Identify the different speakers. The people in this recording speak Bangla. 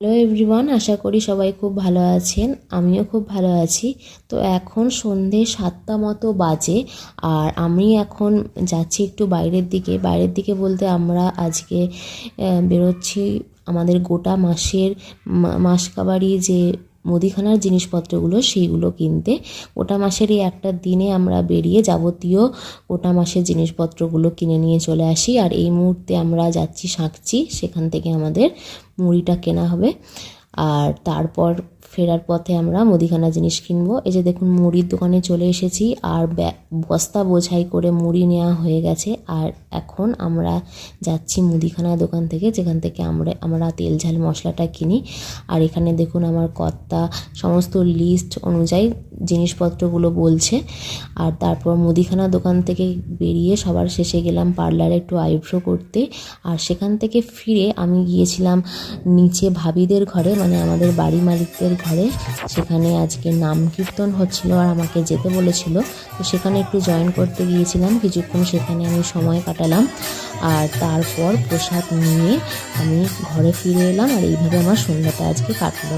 Speaker 1: হ্যালো এভরিওয়ান আশা করি সবাই খুব ভালো আছেন, আমিও খুব ভালো আছি। তো এখন সন্ধে সাতটা মতো বাজে, আর আমি এখন যাচ্ছি একটু বাইরের দিকে। বাইরের দিকে বলতে আমরা আজকে বেরোচ্ছি আমাদের গোটা মাসের মাসকাবারি যে মুদিখানার জিনিসপত্রগুলো সেইগুলো কিনতে। গোটা মাসেরই একটা দিনে আমরা বেরিয়ে যাবতীয় গোটা মাসের জিনিসপত্রগুলো কিনে নিয়ে চলে আসি। আর এই মুহূর্তে আমরা যাচ্ছি সাঁকচি সেখান থেকে আমাদের মুড়িটা কেনা হবে। আর তারপর ফেরার পথে আমরা মুদিখানা জিনিস কিনবো। এই যে দেখুন, মুড়ির দোকানে চলে এসেছি আর বস্তা বোঝাই করে মুড়ি নেওয়া হয়ে গেছে। আর এখন আমরা যাচ্ছি মুদিখানা দোকান থেকে, যেখান থেকে আমরা আমরা তেল ঝাল মশলাটা কিনি। আর এখানে দেখুন আমার কর্তা সমস্ত লিস্ট অনুযায়ী জিনিসপত্রগুলো বলছে। আর তারপর মুদিখানা দোকান থেকে বেরিয়ে সবার শেষে গেলাম পার্লারে একটু আইব্রো করতে। আর সেখান থেকে ফিরে আমি গিয়েছিলাম নিচে ভাবিদের ঘরে মানে আমাদের বাড়ি মালিকদের ঘরে, সেখানে আজকে নাম কীর্তন হচ্ছিল আর আমাকে যেতে বলেছিল। তো সেখানে একটু জয়েন করতে গিয়েছিলাম, কিছুক্ষণ সেখানে আমি সময় কাটালাম। আর তারপর প্রসাদ নিয়ে আমি ঘরে ফিরে এলাম আর এইভাবে আমার সন্ধ্যাটা আজকে কাটলো।